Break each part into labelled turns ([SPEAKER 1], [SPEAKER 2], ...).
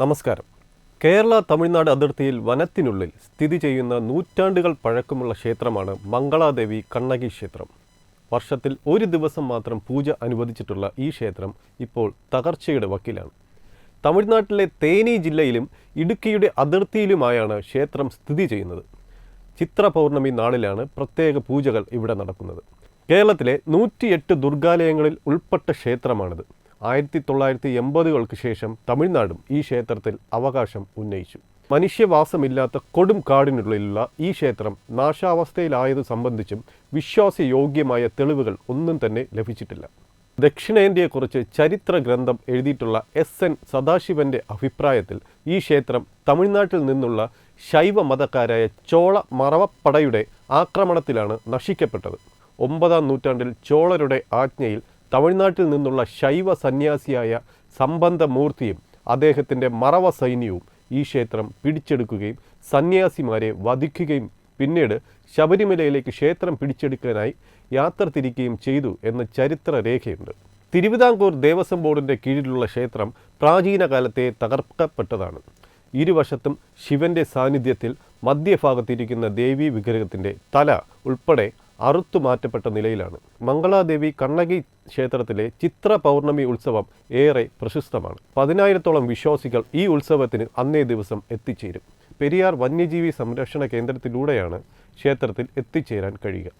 [SPEAKER 1] നമസ്കാരം. കേരള തമിഴ്നാട് അതിർത്തിയിൽ വനത്തിനുള്ളിൽ സ്ഥിതി ചെയ്യുന്ന നൂറ്റാണ്ടുകൾ പഴക്കമുള്ള ക്ഷേത്രമാണ് മംഗളാദേവി കണ്ണകി ക്ഷേത്രം. വർഷത്തിൽ ഒരു ദിവസം മാത്രം പൂജ അനുവദിച്ചിട്ടുള്ള ഈ ക്ഷേത്രം ഇപ്പോൾ തകർച്ചയുടെ വക്കിലാണ്. തമിഴ്നാട്ടിലെ തേനി ജില്ലയിലും ഇടുക്കിയുടെ അതിർത്തിയിലുമായാണ് ക്ഷേത്രം സ്ഥിതി ചെയ്യുന്നത്. ചിത്ര പൗർണമി നാളിലാണ് പ്രത്യേക പൂജകൾ ഇവിടെ നടക്കുന്നത്. കേരളത്തിലെ നൂറ്റിയെട്ട് ദുർഗാലയങ്ങളിൽ ഉൾപ്പെട്ട ക്ഷേത്രമാണിത്. ആയിരത്തി തൊള്ളായിരത്തി എൺപതുകൾക്ക് ശേഷം തമിഴ്നാടും ഈ ക്ഷേത്രത്തിൽ അവകാശം ഉന്നയിച്ചു. മനുഷ്യവാസമില്ലാത്ത കൊടും കാടിനുള്ളിലുള്ള ഈ ക്ഷേത്രം നാശാവസ്ഥയിലായത് സംബന്ധിച്ചും വിശ്വാസയോഗ്യമായ തെളിവുകൾ ഒന്നും തന്നെ ലഭിച്ചിട്ടില്ല. ദക്ഷിണേന്ത്യയെക്കുറിച്ച് ചരിത്ര ഗ്രന്ഥം എഴുതിയിട്ടുള്ള എസ്. എൻ. സദാശിവന്റെ അഭിപ്രായത്തിൽ ഈ ക്ഷേത്രം തമിഴ്നാട്ടിൽ നിന്നുള്ള ശൈവ മതക്കാരായ ചോള മറവപ്പടയുടെ ആക്രമണത്തിലാണ് നശിക്കപ്പെട്ടത്. ഒമ്പതാം നൂറ്റാണ്ടിൽ ചോളരുടെ ആജ്ഞയിൽ തമിഴ്നാട്ടിൽ നിന്നുള്ള ശൈവ സന്യാസിയായ സംബന്ധമൂർത്തിയും അദ്ദേഹത്തിന്റെ മറവ സൈന്യവും ഈ ക്ഷേത്രം പിടിച്ചെടുക്കുകയും സന്യാസിമാരെ വധിക്കുകയും പിന്നീട് ശബരിമലയിലേക്ക് ക്ഷേത്രം പിടിച്ചെടുക്കാനായി യാത്ര തിരിക്കുകയും ചെയ്തു എന്ന ചരിത്ര രേഖയുണ്ട് തിരുവിതാംകൂർ ദേവസ്വം ബോർഡിന്റെ കീഴിലുള്ള ക്ഷേത്രം പ്രാചീന കാലത്തെ തകർക്കപ്പെട്ടതാണ്. ഇരുവശത്തും ശിവന്റെ സാന്നിധ്യത്തിൽ മധ്യഭാഗത്തിരിക്കുന്ന ദേവീ വിഗ്രഹത്തിന്റെ തല ഉൾപ്പെടെ അറുത്തു മാറ്റപ്പെട്ട നിലയിലാണ്. മംഗളാദേവി കണ്ണകി ക്ഷേത്രത്തിലെ ചിത്ര പൗർണമി ഉത്സവം ഏറെ പ്രശസ്തമാണ്. പതിനായിരത്തോളം വിശ്വാസികൾ ഈ ഉത്സവത്തിന് അന്നേ ദിവസം എത്തിച്ചേരും. പെരിയാർ വന്യജീവി സംരക്ഷണ കേന്ദ്രത്തിലൂടെയാണ് ക്ഷേത്രത്തിൽ എത്തിച്ചേരാൻ കഴിയുക.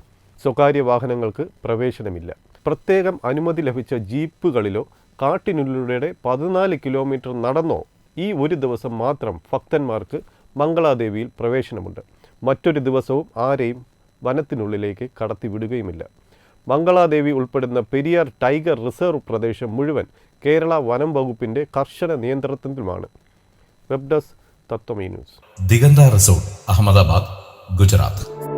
[SPEAKER 1] സ്വകാര്യ വാഹനങ്ങൾക്ക് പ്രവേശനമില്ല. പ്രത്യേകം അനുമതി ലഭിച്ച ജീപ്പുകളിലോ കാട്ടിനുള്ളിലൂടെ പതിനാല് കിലോമീറ്റർ നടന്നോ ഈ ഒരു ദിവസം മാത്രം ഭക്തന്മാർക്ക് മംഗളാദേവിയിൽ പ്രവേശനമുണ്ട്. മറ്റൊരു ദിവസവും ആരെയും വനത്തിനുള്ളിലേക്ക് കടത്തിവിടുകയുമില്ല. മംഗളാദേവി ഉൾപ്പെടുന്ന പെരിയാർ ടൈഗർ റിസർവ് പ്രദേശം മുഴുവൻ കേരള വനം വകുപ്പിന്റെ കർശന നിയന്ത്രണത്തിലുമാണ്. Web desk Tatwamayi news.
[SPEAKER 2] Diganta resort Ahmedabad Gujarat.